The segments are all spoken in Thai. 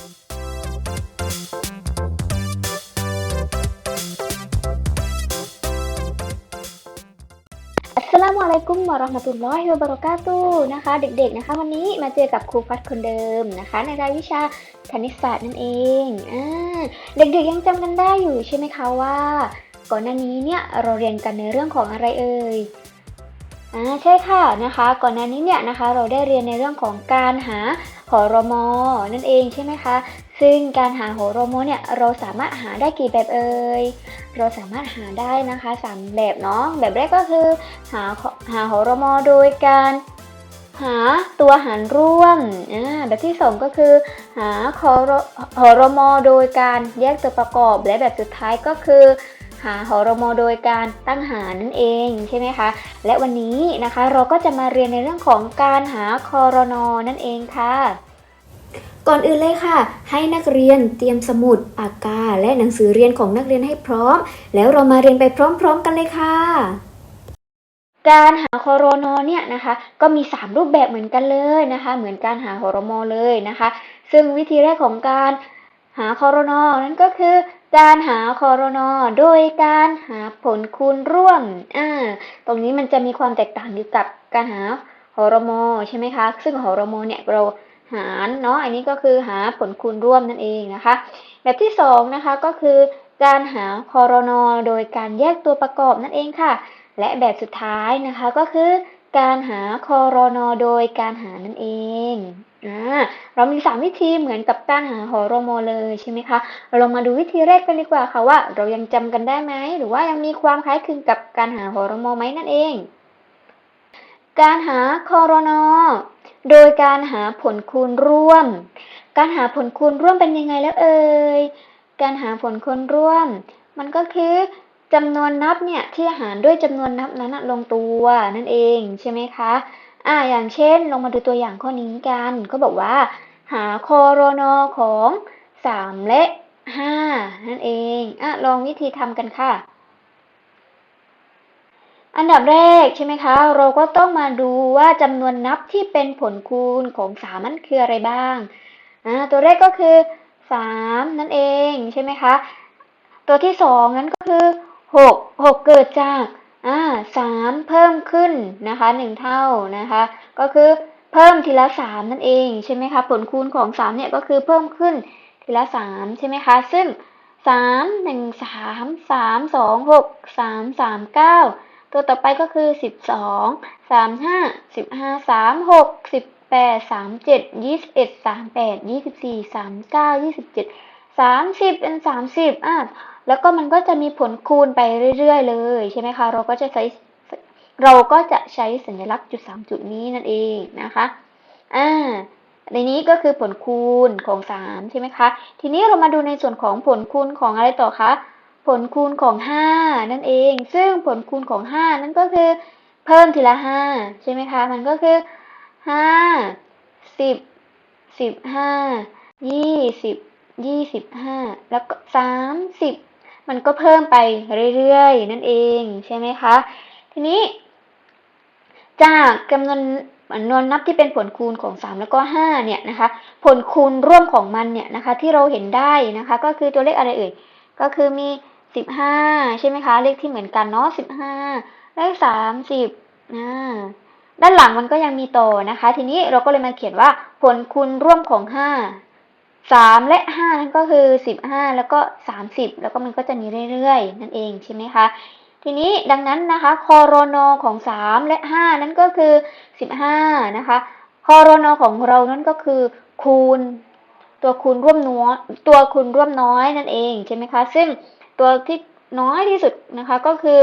อัสสลามุอะลัยกุมวะเราะห์มะตุลลอฮิวะบะเราะกาตุนะคะ เด็กๆนะคะวันนี้มาเจอกับครูพัดคนเดิมนะคะ ในรายวิชาคณิตศาสตร์นั่นเองอ่าเด็กๆยังจำกันได้อยู่ใช่ไหมคะว่า ก่อนหน้านี้เนี่ยเราเรียนกันในเรื่องของอะไรเอ่ยอ่าใช่ค่ะนะคะ ก่อนหน้านี้เนี่ยนะคะเราได้เรียนในเรื่องของการหา หอรมอนั่นเองใช่ไหมคะ ซึ่งการหาหอรมอเนี่ยเราสามารถหาได้กี่แบบเอ่ย เราสามารถหาได้นะคะสามแบบเนาะ แบบแรกก็คือ หาหาหอรมอโดยการหาตัวหารร่วม แบบที่สองก็คือ หาคอรหอรมอโดยการแยกตัวประกอบ และแบบสุดท้ายก็คือ หาหอรมอโดยการตั้งหารนั่นเองใช่ไหมคะ และวันนี้นะคะเราก็จะมาเรียนในเรื่องของการหาคอรนอนั่นเองค่ะ ก่อนอื่นเลยค่ะ ให้นักเรียนเตรียมสมุดปากกา และหนังสือเรียนของนักเรียนให้พร้อม แล้วเรามาเรียนไปพร้อม ๆ กันเลยค่ะการหาคอรนอเนี่ยนะคะ ก็มี 3 รูปแบบเหมือนกันเลยนะคะ เหมือนการหาหอรมอเลยนะคะ ซึ่งวิธีแรกของการหาคอรนอนั้นก็คือ การหาคอรนอโดยการหาผลคูณร่วม อ่า ตรงนี้มันจะมีความแตกต่างอยู่กับการหาหอรมอใช่ไหมคะ ซึ่งหอรมอเนี่ยเราหารเนาะ อันนี้ก็คือหาผลคูณร่วมนั่นเองนะคะ แบบที่สองนะคะก็คือการหาคอรนอโดยการแยกตัวประกอบนั่นเองค่ะ และแบบสุดท้ายนะคะก็คือการหาคอรนอโดยการหานั่นเอง เรามี 3 วิธีเหมือนกับการหาหอรมอเลยใช่ไหมคะ เราลองมาดูวิธีแรกกันดีกว่าค่ะว่าเรายังจำกันได้ไหม หรือว่ายังมีความคล้ายคลึงกับการหาหอรมอไหมนั่นเอง การหาคอรนอโดยการหาผลคูณร่วม การหาผลคูณร่วมเป็นยังไงแล้วเอ่ย การหาผลคูณร่วม มันก็คือจำนวนนับเนี่ยที่หารด้วยจำนวนนับนั้นลงตัวนั่นเองใช่ไหมคะ อ่าอย่างเช่นลองมาดูตัวอย่างข้อนี้กัน ก็บอกว่า หาคอรนอของสามและห้านั่นเองอะลองวิธีทำกันค่ะ อันดับแรกใช่ไหมคะ เราก็ต้องมาดูว่าจำนวนนับที่เป็นผลคูณของสามมันคืออะไรบ้างอ่าตัวแรกก็คือสามนั่นเองใช่ไหมคะ ตัวที่สองนั้นก็คือหกหกเกิดจากอ่าสามเพิ่ม ขึ้นนะคะหนึ่งเท่านะคะ ก็คือเพิ่มทีละสามนั่นเองใช่ไหมคะผลคูณของสามเนี่ยก็คือเพิ่มขึ้นทีละสามใช่ไหมคะ ซึ่งสามหนึ่งสามสามสองหกสามสามเก้าตัวต่อไปก็คือสิบสองสามห้าสิบห้าสามหกสิบแปดสามเจ็ดยี่สิบเอ็ดสามแปดยี่สิบสี่สามเก้ายี่สิบเจ็ดสามสิบเป็นสามสิบอะแล้วก็มันก็จะมีผลคูณไปเรื่อย ๆ เลยใช่ไหมคะ เราก็จะใช้ เราก็จะใช้สัญลักษณ์จุดสามจุดนี้นั่นเองนะคะอ่าในนี้ก็คือผลคูณของสามใช่ไหมคะ ทีนี้เรามาดูในส่วนของผลคูณของอะไรต่อคะ ผลคูณของห้านั่นเอง ซึ่งผลคูณของห้านั่นก็คือ เพิ่มทีละห้าใช่ไหมคะ มันก็คือห้าสิบสิบห้ายี่สิบยี่สิบห้าแล้วก็สามสิบมันก็เพิ่มไปเรื่อยๆ นั่นเองใช่ไหมคะ ทีนี้ จากจำนวนนวนนับที่เป็นผลคูณของสามแล้วก็ห้าเนี่ยนะคะ ผลคูณร่วมของมันเนี่ยนะคะ ที่เราเห็นได้นะคะ ก็คือตัวเลขอะไรเอ่ยก็คือมีสิบห้าใช่ไหมคะ เลขที่เหมือนกันเนาะสิบห้าเลขสามสิบอ่าด้านหลังมันก็ยังมีต่อนะคะ ทีนี้เราก็เลยมาเขียนว่าผลคูณร่วมของห้าสามและห้านั่นก็คือสิบห้าแล้วก็สามสิบแล้วก็มันก็จะมีเรื่อยๆ นั่นเองใช่ไหมคะ ทีนี้ดังนั้นนะคะคอรนอของสามและห้านั่นก็คือสิบห้านะคะคอรนอของเรานั่นก็คือ คูณ ตัวคูณร่วมน้อยตัวคูณร่วมน้อยนั่นเองใช่ไหมคะ ซึ่งตัวที่น้อยที่สุดนะคะก็คือ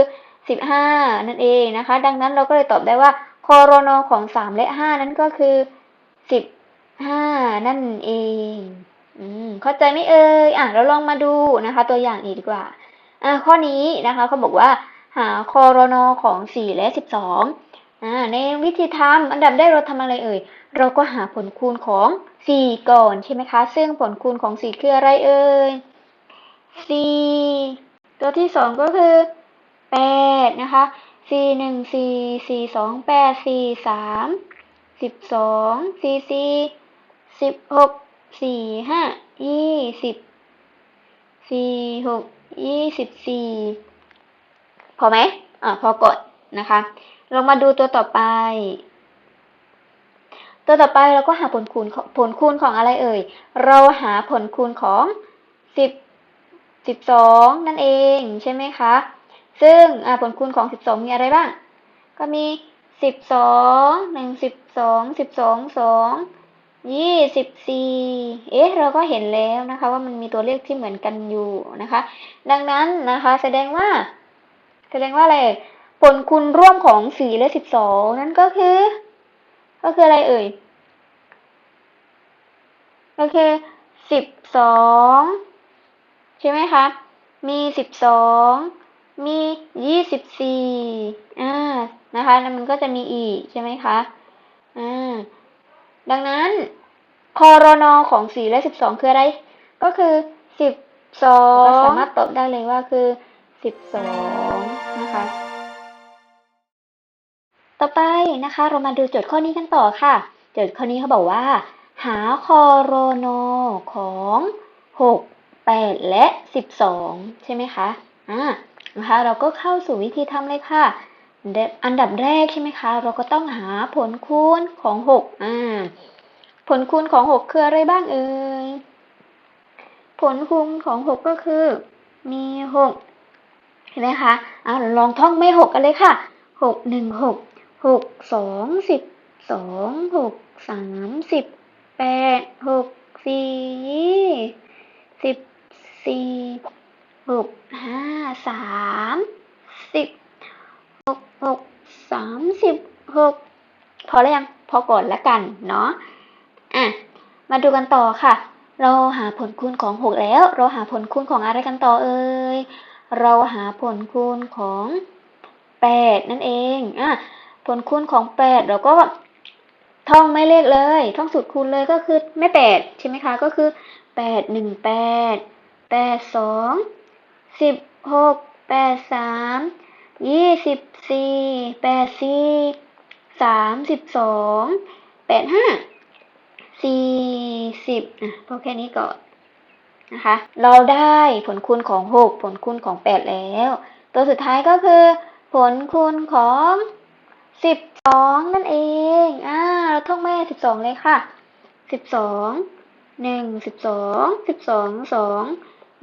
สิบห้านั่นเองนะคะ ดังนั้นเราก็เลยตอบได้ว่าคอรนอของสามและห้านั้นก็คือสิบห้านั่นเองอืมเข้าใจไหมเอ่ยอะเราลองมาดูนะคะ ตัวอย่างอีกดีกว่า ข้อนี้นะคะเขาบอกว่าหาคอรนอของ4และ 12อ่ในวิธีทำอันดับได้เราทำอะไรเอ่ย เราก็หาผลคูณของ 4 ก่อนใช่ไหมคะ ซึ่งผลคูณของ 4 คืออะไรเอ่ย 4 ตัวที่ 2 ก็คือ 8 นะคะ 4 1 4 4 2 8 4 3 12 4 4 16 4 5 20 4 6 ยี่สิบสี่พอไหมอ่าพอกดนะคะลองมาดูตัวต่อไป ตัวต่อไปเราก็หาผลคูณของผลคูณของอะไรเอ่ย เราหาผลคูณของสิบสิบสองนั่นเองใช่ไหมคะ ซึ่งอ่าผลคูณของสิบสองมีอะไรบ้าง ก็มีสิบสองหนึ่งสิบสองสิบสองสอง ยี่สิบสี่เอ๊ะ เราก็เห็นแล้วนะคะว่ามันมีตัวเลขที่เหมือนกันอยู่นะคะ ดังนั้นนะคะ แสดงว่า แสดงว่าอะไร ผลคูณร่วมของสี่และสิบสองนั่นก็คือ ก็คืออะไรเอ่ย ก็คือสิบสองใช่ไหมคะ มีสิบสองมียี่สิบสี่อ่า นะคะ แล้วมันก็จะมีอีกใช่ไหมคะ อ่า ดังนั้นคอรนอของสี่และสิบสองคืออะไร ก็คือสิบสองสามารถตอบได้เลยว่าคือสิบสองนะคะ ต่อไปนะคะ เรามาดูโจทย์ข้อนี้กันต่อค่ะ โจทย์ข้อนี้เขาบอกว่า หาคอโรโนของหกแปดและสิบสองใช่ไหมคะ อ่า นะคะ เราก็เข้าสู่วิธีทำเลยค่ะ อันดับแรกใช่ไหมคะ เราก็ต้องหาผลคูณของ 6 อ่า ผลคูณของ 6 คืออะไรบ้างเอ่ย ผลคูณของ 6 ก็คือ มี 6 เห็นไหมคะ เอาลองท่องไม่6กันเลยค่ะ 6 1 6 6 2 10 2 6 3 10 8 6 4 10 4 6 5 3 10 กหกสามสิบหกพอแล้วยัง พอก่อนแล้วกันเนาะอะมาดูกันต่อค่ะ เราหาผลคูณของหกแล้ว เราหาผลคูณของอะไรกันต่อเอ่ยเราหาผลคูณของแปดนั่นเองอะผลคูณของแปดเราก็ท่องไม่เลขเลย ท่องสูตรคูณเลยก็คือไม่แปดใช่ไหมคะ ก็คือแปดหนึ่งแปดแปดสองสิบหกแปดสาม ยี่สิบสี่แปดสี่สามสิบสองแปดห้าสี่สิบอะพอแค่นี้ก่อนนะคะ เราได้ผลคูณของหกผลคูณของแปดแล้ว ตัวสุดท้ายก็คือ ผลคูณของสิบสองนั่นเองอ่าเราท่องแม่สิบสองเลยค่ะสิบสองหนึ่งสิบสองสิบสองสอง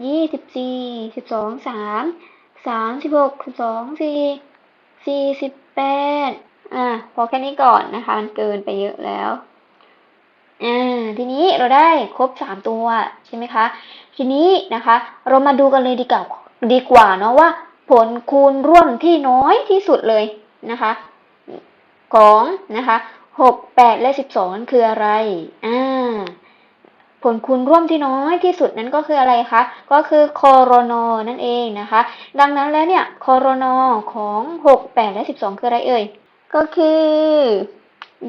ยี่สิบสี่สิบสองสาม สามสิบหกสองสี่สี่สิบแปดอ่า พอแค่นี้ก่อนนะคะ มันเกินไปเยอะแล้ว อ่า ทีนี้เราได้ครบสามตัวใช่ไหมคะ ทีนี้นะคะ เรามาดูกันเลยดีกว่าดีกว่าเนาะว่า ผลคูณร่วมที่น้อยที่สุดเลยนะคะ ของนะคะหกแปดและสิบสองนั้นคืออะไร อ่า ผลคูณร่วมที่น้อยที่สุดนั้นก็คืออะไรคะ ก็คือคอรนนั่นเองนะคะ ดังนั้นแล้วเนี่ยคอรนของหกและสิบสองคืออะไรเอ่ย ก็คือ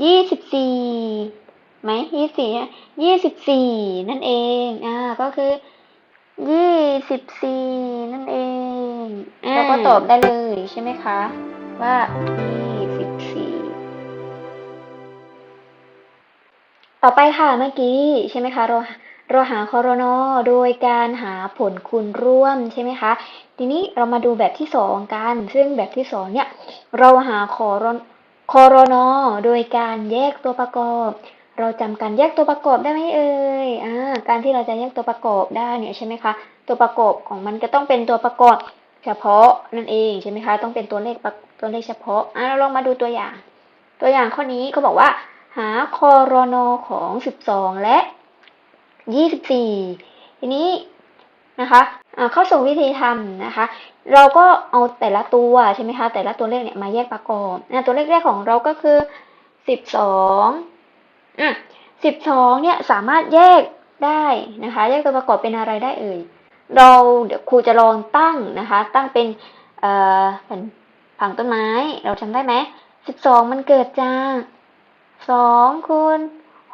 ยี่สิบสี่ไหมยี่สี่ยี่สิบสี่นั่นเอง อ่า ก็คือยี่สิบสี่นั่นเอง เราก็ตอบได้เลยใช่ไหมคะ ว่า ต่อไปค่ะเมื่อกี้ใช่ไหมคะเราเราหาคอรนอโดยการหาผลคูณร่วมใช่ไหมคะ ทีนี้เรามาดูแบบที่สองกัน ซึ่งแบบที่สองเนี่ยเราหาคอรนคอรนอโดยการแยกตัวประกอบ เราจำการแยกตัวประกอบได้ไหมเอ่ยอ่าการที่เราจะแยกตัวประกอบได้เนี่ยใช่ไหมคะ ตัวประกอบของมันก็ต้องเป็นตัวประกอบเฉพาะนั่นเองใช่ไหมคะ ต้องเป็นตัวเลขตัวเลขเฉพาะอะเราลองมาดูตัวอย่าง ตัวอย่างข้อนี้เขาบอกว่า หาคอรนอของสิบสองและยี่สิบสี่ทีนี้นะคะเข้าสู่วิธีทำนะคะ เราก็เอาแต่ละตัวใช่ไหมคะแต่ละตัวเลขเนี่ยมาแยกประกอบอะตัวเลขแรกของเราก็คือสิบสองอะสิบสองเนี่ยสามารถแยกได้นะคะ แยกตัวประกอบเป็นอะไรได้เอ่ยเราเดี๋ยวครูจะลองตั้งนะคะ ตั้งเป็นเอ่อผังต้นไม้เราจำได้ไหมสิบสองมันเกิดจาก สองคูณ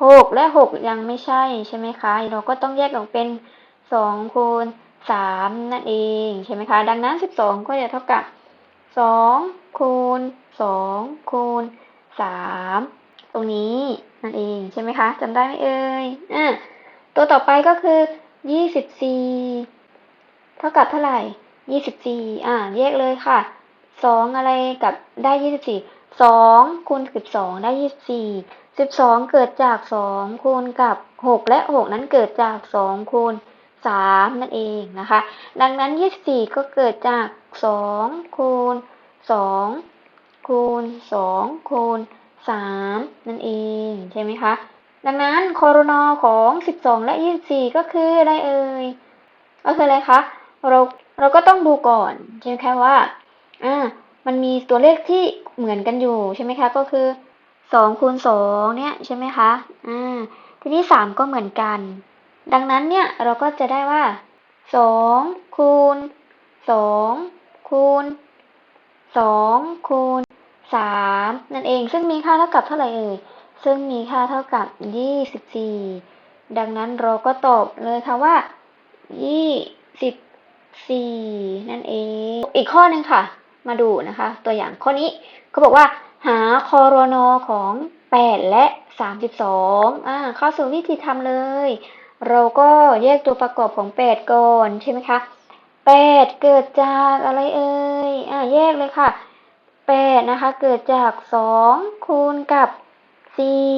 หกและหกยังไม่ใช่ใช่ไหมคะ เราก็ต้องแยกออกเป็นสองคูณสามนั่นเองใช่ไหมคะ ดังนั้นสิบสองก็จะเท่ากับสองคูณสองคูณสามตรงนี้นั่นเองใช่ไหมคะจำได้ไหมเอ่ยอะตัวต่อไปก็คือยี่สิบสี่เท่ากับเท่าไหร่ยี่สิบสี่อ่าแยกเลยค่ะสองอะไรกับได้ยี่ สองคูณสิบสองได้ยี่สิบสี่สิบสองเกิดจากสองคูณกับหกและหกนั้นเกิดจากสองคูณสามนั่นเองนะคะ ดังนั้นยี่สิบสี่ก็เกิดจากสองคูณสองคูณสองคูณสามนั่นเองใช่ไหมคะ ดังนั้นคอรนอของสิบสองและยี่สี่ก็คืออะไรเอ่ยก็คืออะไรคะเราเราก็ต้องดูก่อนใช่ไหมคะว่าอ่า มันมีตัวเลขที่เหมือนกันอยู่ใช่ไหมคะ ก็คือสองคูณสองเนี่ยใช่ไหมคะอ่าทีนี้สามก็เหมือนกัน ดังนั้นเนี่ยเราก็จะได้ว่าสองคูณสองคูณสองคูณสามนั่นเอง ซึ่งมีค่าเท่ากับเท่าไหร่เอ่ยซึ่งมีค่าเท่ากับยี่สิบสี่ดังนั้นเราก็ตอบเลยค่ะว่ายี่สิบสี่นั่นเอง อีกข้อหนึ่งค่ะ มาดูนะคะ ตัวอย่างข้อนี้เขาบอกว่า หาคอรนอของแปดและสามสิบสองอ่าเข้าสู่วิธีทำเลย เราก็แยกตัวประกอบของแปดก่อนใช่ไหมคะแปดเกิดจากอะไรเอ่ยอ่าแยกเลยค่ะแปดนะคะ เกิดจากสองคูณกับสี่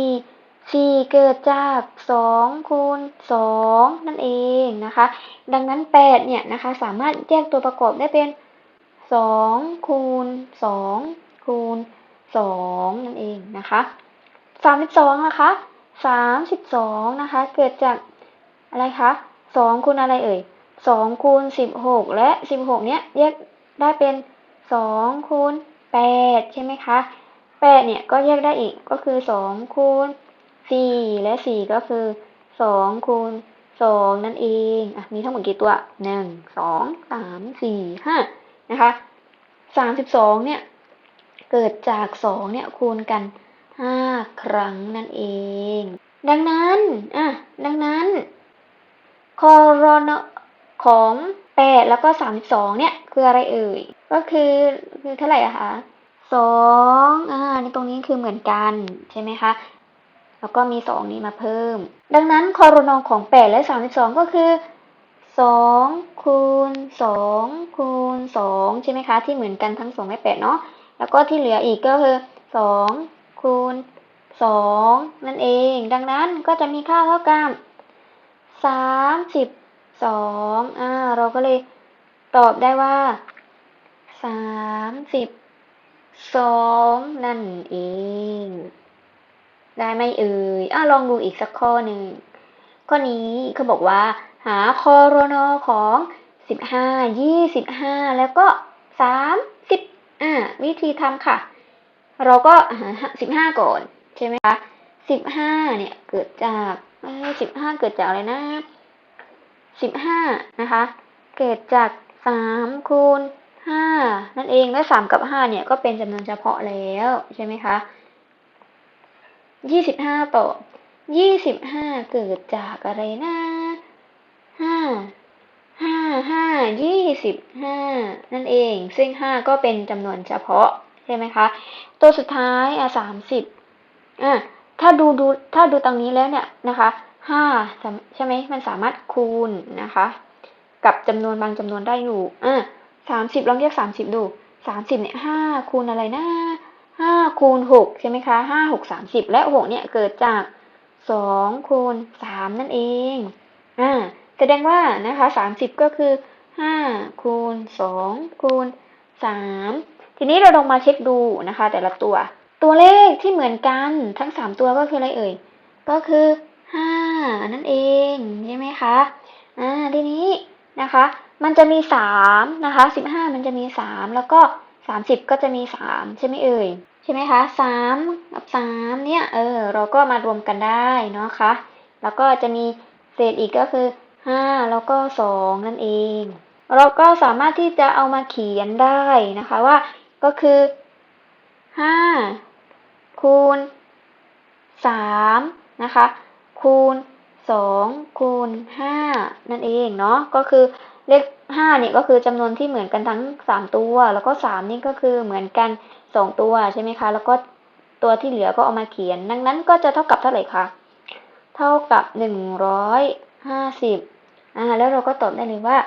สี่เกิดจากสองคูณสองนั่นเองนะคะ ดังนั้นแปดเนี่ยนะคะ สามารถแยกตัวประกอบได้เป็น สองคูณสองคูณสองนั่นเองนะคะสามสิบสองนะคะสามสิบสองนะคะ เกิดจากอะไรคะสองคูณอะไรเอ่ยสองคูณสิบหกและสิบหกเนี้ยแยกได้เป็นสองคูณแปดใช่ไหมคะแปดเนี่ยก็แยกได้อีกก็คือสองคูณสี่และสี่ก็คือสองคูณสองนั่นเองอะมีทั้งหมดกี่ตัวหนึ่งสองสามสี่ห้า นะคะสามสิบสองเนี่ย เกิดจากสองเนี่ยคูณกันห้าครั้งนั่นเอง ดังนั้นอะดังนั้นคอรนของแปดแล้วก็สามสิบสองเนี่ยคืออะไรเอ่ย ก็คือคือเท่าไหร่อะคะสองอ่านี่ตรงนี้คือเหมือนกันใช่ไหมคะ แล้วก็มีสองนี้มาเพิ่ม ดังนั้นคอรนของแปดและสามสิบสองก็คือ สองคูณสองคูณสองใช่ไหมคะ ที่เหมือนกันทั้งสองและแปดเนาะแล้วก็ที่เหลืออีกก็คือสองคูณสองนั่นเอง ดังนั้นก็จะมีค่าเท่ากับสามสิบสองอ่าเราก็เลยตอบได้ว่าสามสิบสองนั่นเอง ได้ไหมเอ่ยอ่าลองดูอีกสักข้อหนึ่งข้อนี้เขาบอกว่า หาคอรนอของสิบห้ายี่สิบห้าแล้วก็สามสิบอ่าวิธีทำค่ะ เราก็หาสิบห้าก่อน ใช่ไหมคะสิบห้าเนี่ย เกิดจากสิบห้าเกิดจากอะไรนะสิบห้านะคะ เกิดจากสามคูณห้านั่นเองและสามกับห้าเนี่ย ก็เป็นจำนวนเฉพาะแล้วใช่ไหมคะยี่สิบห้าต่อยี่สิบห้าเกิดจากอะไรนะ ห้าห้าห้ายี่สิบห้านั่นเอง ซึ่งห้าก็เป็นจำนวนเฉพาะใช่ไหมคะ ตัวสุดท้ายอะสามสิบอะถ้าดูดูถ้าดูตรงนี้แล้วเนี่ยนะคะห้าใช่ไหมมันสามารถคูณนะคะ กับจำนวนบางจำนวนได้อยู่อะสามสิบลองแยกสามสิบดูสามสิบเนี่ยห้าคูณอะไรนะห้าคูณหกใช่ไหมคะห้าหกสามสิบและหกเนี่ยเกิดจากสองคูณสามนั่นเองอ่า ดงว่านะคะสามสิบก็คือห้าคูณสองคูณสามทีนี้เราลองมาเช็คดูนะคะ แต่ละตัว ตัวเลขที่เหมือนกันทั้งสามตัวก็คืออะไรเอ่ย ก็คือห้านั่นเองใช่ไหมคะอ่าทีนี้นะคะ มันจะมีสามนะคะสิบห้ามันจะมีสามแล้วก็สามสิบก็จะมีสามใช่ไหมเอ่ยใช่ไหมคะสามกับสามเนี่ยเออเราก็มารวมกันได้เนาะคะ แล้วก็จะมีเศษอีกก็คือ ห้าแล้วก็สองนั่นเอง เราก็สามารถที่จะเอามาเขียนได้นะคะว่าก็คือห้าคูณสามนะคะคูณสองคูณห้านั่นเองเนาะก็คือเลขห้าเนี่ยก็คือจำนวนที่เหมือนกันทั้งสามตัว แล้วก็สามนี่ก็คือเหมือนกันสองตัวใช่ไหมคะ แล้วก็ตัวที่เหลือก็เอามาเขียน ดังนั้นก็จะเท่ากับเท่าไหร่คะเท่ากับหนึ่งร้อยห้าสิบ อ่า แล้วเราก็ตอบได้เลยว่า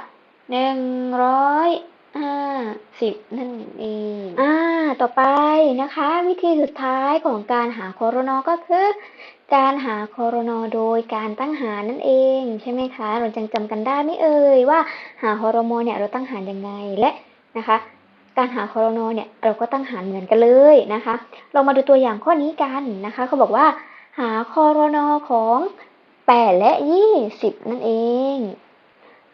หนึ่งร้อยห้าสิบนั่นเองอ่า ต่อไปนะคะ วิธีสุดท้ายของการหาโคโรนอก็คือ การหาโคโรนอโดยการตั้งหารนั่นเอง ใช่ไหมคะ เราจังจำกันได้ไม่เอ่ยว่าหาโคโรโมเนี่ยเราตั้งหารยังไงและนะคะ การหาโคโรนอเนี่ยเราก็ตั้งหารเหมือนกันเลยนะคะ เรามาดูตัวอย่างข้อนี้กันนะคะเขาบอกว่า หาโคโรนอของ แปดและยี่สิบนั่นเอง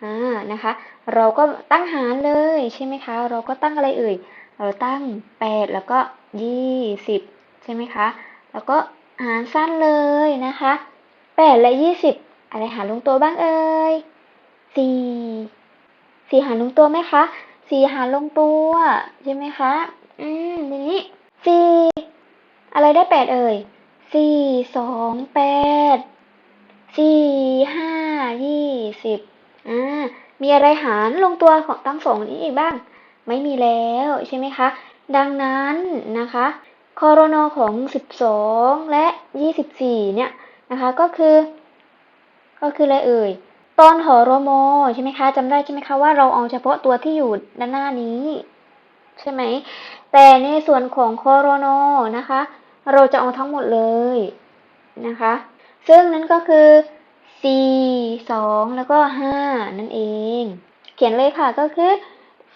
อ่านะคะ เราก็ตั้งหารเลยใช่ไหมคะ เราก็ตั้งอะไรเอ่ย เราตั้งแปดแล้วก็ยี่สิบใช่ไหมคะ แล้วก็หารสั้นเลยนะคะแปดและยี่สิบอะไรหารลงตัวบ้างเอ่ยสี่สี่หารลงตัวไหมคะสี่หารลงตัวใช่ไหมคะ อืมทีนี้สี่อะไรได้แปดเอ่ยสี่สองแปด สี่ห้ายี่สิบอ่ามีอะไรหารลงตัวของทั้งสองนี้อีกบ้าง ไม่มีแล้วใช่ไหมคะ ดังนั้นนะคะคอรนอของ 12 และ 24 เนี่ยนะคะก็คือ ก็คืออะไรเอ่ย ตอนหอโรโมใช่ไหมคะจำได้ใช่ไหมคะว่าเราเอาเฉพาะตัวที่อยู่ด้านหน้านี้ ใช่ไหม แต่ในส่วนของคอรนอนะคะ เราจะเอาทั้งหมดเลยนะคะ ซึ่งนั้นก็คือสี่สองแล้วก็ห้านั่นเอง เขียนเลยค่ะก็คือ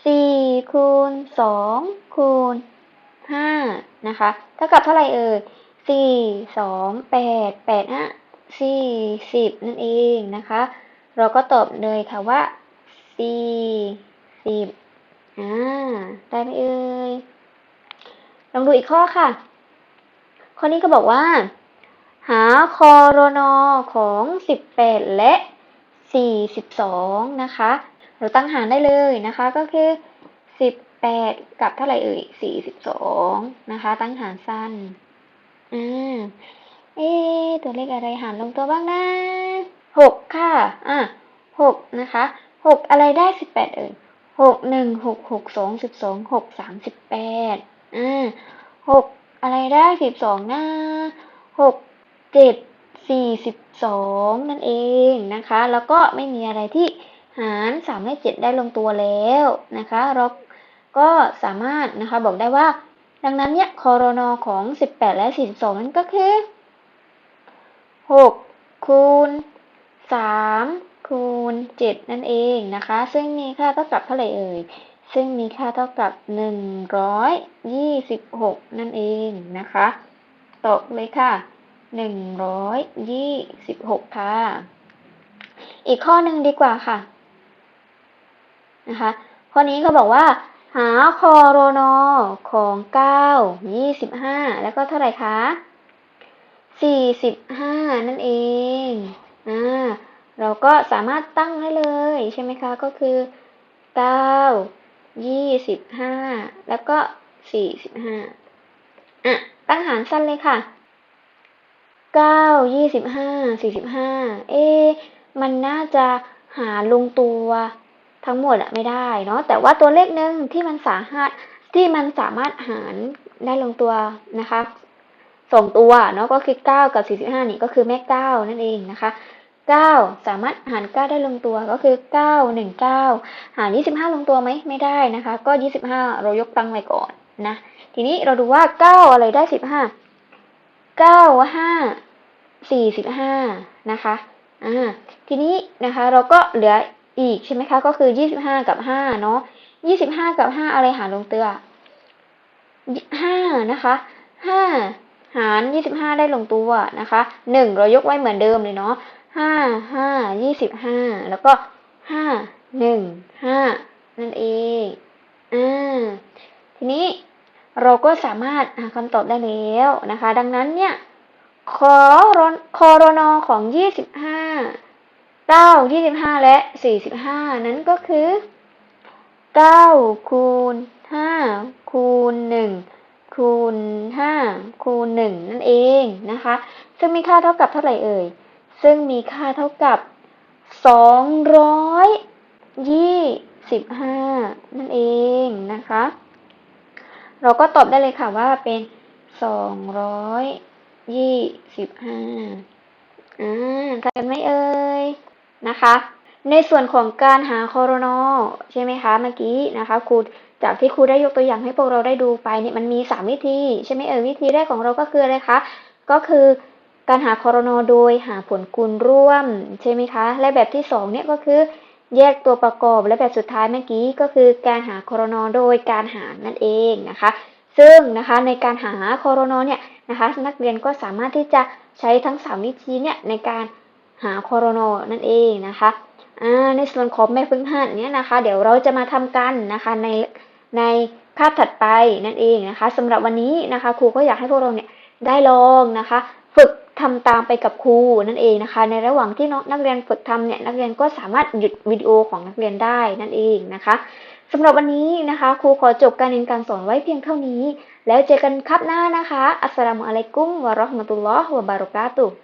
สี่คูณสองคูณห้านะคะ เท่ากับเท่าไหร่เอ่ยสี่สองแปดแปดห้าสี่สิบนั่นเองนะคะ เราก็ตอบเลยค่ะว่าสี่สิบอ่า ได้ไหมเอ่ย ลองดูอีกข้อค่ะ ข้อนี้ก็บอกว่า หาคอโรนอของสิบแปดและสี่สิบสองนะคะ เราตั้งหารได้เลยนะคะ ก็คือสิบแปดกับเท่าไหร่เอ่ยสี่สิบสองนะคะ ตั้งหารสั้นอ่าเอ๊ตัวเลขอะไรหารลงตัวบ้างนะหกค่ะ อะหกนะคะหกอะไรได้สิบแปดเอ่ยหกหนึ่งหกหกสองสิบสองหกสามสิบแปดอ่าหกอะไรได้สิบสองนะห เจ็ดสี่สิบสองนั่นเองนะคะ แล้วก็ไม่มีอะไรที่หารสามและเจ็ดได้ลงตัวแล้วนะคะ เราก็สามารถนะคะบอกได้ว่า ดังนั้นเนี่ยคอรนอของสิบแปดและสี่สิบสองนั่นก็คือหกคูณสามคูณเจ็ดนั่นเองนะคะ ซึ่งมีค่าเท่ากับเท่าไหร่เอ่ยซึ่งมีค่าเท่ากับหนึ่งร้อยยี่สิบหกนั่นเองนะคะ ตกเลยค่ะ หนึ่งร้อยยี่สิบหกค่ะ อีกข้อหนึ่งดีกว่าค่ะ นะคะ ข้อนี้ก็บอกว่า หาคอโรนอของเก้ายี่สิบห้าแล้วก็เท่าไหร่คะสี่สิบห้านั่นเอง อ่า เราก็สามารถตั้งได้เลยใช่ไหมคะ ก็คือเก้ายี่สิบห้าแล้วก็สี่สิบห้าอะ ตั้งหารสั้นเลยค่ะ เก้ายี่สิบห้าสี่สิบห้าเอ๊มันน่าจะหาลงตัวทั้งหมดอะไม่ได้เนาะแต่ว่าตัวเลขหนึ่งที่มันสามารถที่มันสามารถหารได้ลงตัวนะคะสองตัวเนาะก็คือเก้ากับสี่สิบห้านี่ก็คือแม่เก้านั่นเองนะคะเก้าสามารถหารเก้าได้ลงตัวก็คือเก้าหนึ่งเก้าหารยี่สิบห้าลงตัวไหมไม่ได้นะคะ ก็ยี่สิบห้าเรายกตั้งไว้ก่อนนะ ทีนี้เราดูว่าเก้าอะไรได้สิบห้าเก้าห้า สี่สิบห้านะคะอ่าทีนี้นะคะเราก็เหลืออีกใช่ไหมคะก็คือยี่สิบห้ากับห้าเนาะยี่สิบห้ากับห้าอะไรหารลงเตัวห้านะคะห้าหารยี่สิบห้าได้ลงตัวนะคะหนึ่งเรายกไว้เหมือนเดิมเลยเนาะห้าห้ายี่สิบห้าแล้วก็ห้าหนึ่งห้านั่นเองอ่าทีนี้เราก็สามารถหาคำตอบได้แล้วนะคะ ดังนั้นเนี่ย คอรนคอรนอของยี่สิบห้าเก้ายี่สิบห้าและสี่สิบห้านั้นก็คือเก้าคูณห้าคูณหนึ่งคูณห้าคูณหนึ่งนั่นเองนะคะ ซึ่งมีค่าเท่ากับเท่าไหร่เอ่ย ซึ่งมีค่าเท่ากับสองร้อยยี่สิบห้านั่นเองนะคะ เราก็ตอบได้เลยค่ะว่าเป็นสองร้อ ยี่สิบห้าอ่ากันไหมเอ่ยนะคะ ในส่วนของการหาคอรนอใช่ไหมคะเมื่อกี้นะคะครูจากที่ครูได้ยกตัวอย่างให้พวกเราได้ดูไปเนี่ยมันมีสามวิธี ใช่ไหมเออวิธีแรกของเราก็คืออะไรคะก็คือการหาคอรนอโดยหาผลคูณร่วมใช่ไหมคะ และแบบที่สองเนี่ยก็คือแยกตัวประกอบและแบบสุดท้ายเมื่อกี้ก็คือการหาคอรนอโดยการหารนั่นเองนะคะ ซึ่งนะคะในการหาคอรนอเนี่ย นะคะ นักเรียนก็สามารถที่จะใช้ทั้งสามวิธีเนี่ยในการหาโคอรนนั่นเองนะคะในส่วนของแม่ฝึกหัดเนี่ยนะคะ เดี๋ยวเราจะมาทำกันนะคะในในภาพถัดไปนั่นเองนะคะสำหรับวันนี้นะคะครูก็อยากให้พวกเราเนี่ยได้ลองนะคะ ฝึกทำตามไปกับครูนั่นเองนะคะ ในระหว่างที่น้องนักเรียนฝึกทำเนี่ยนักเรียนก็สามารถหยุดวิดีโอของนักเรียนได้นั่นเองนะคะสำหรับวันนี้นะคะครูขอจบการเรียนการสอนไว้เพียงเท่านี้ แล้วเจอกันครับหน้านะคะ อัสสลามุอะลัยกุมวะเราะห์มะตุลลอฮ์วะบารอกาตุฮ์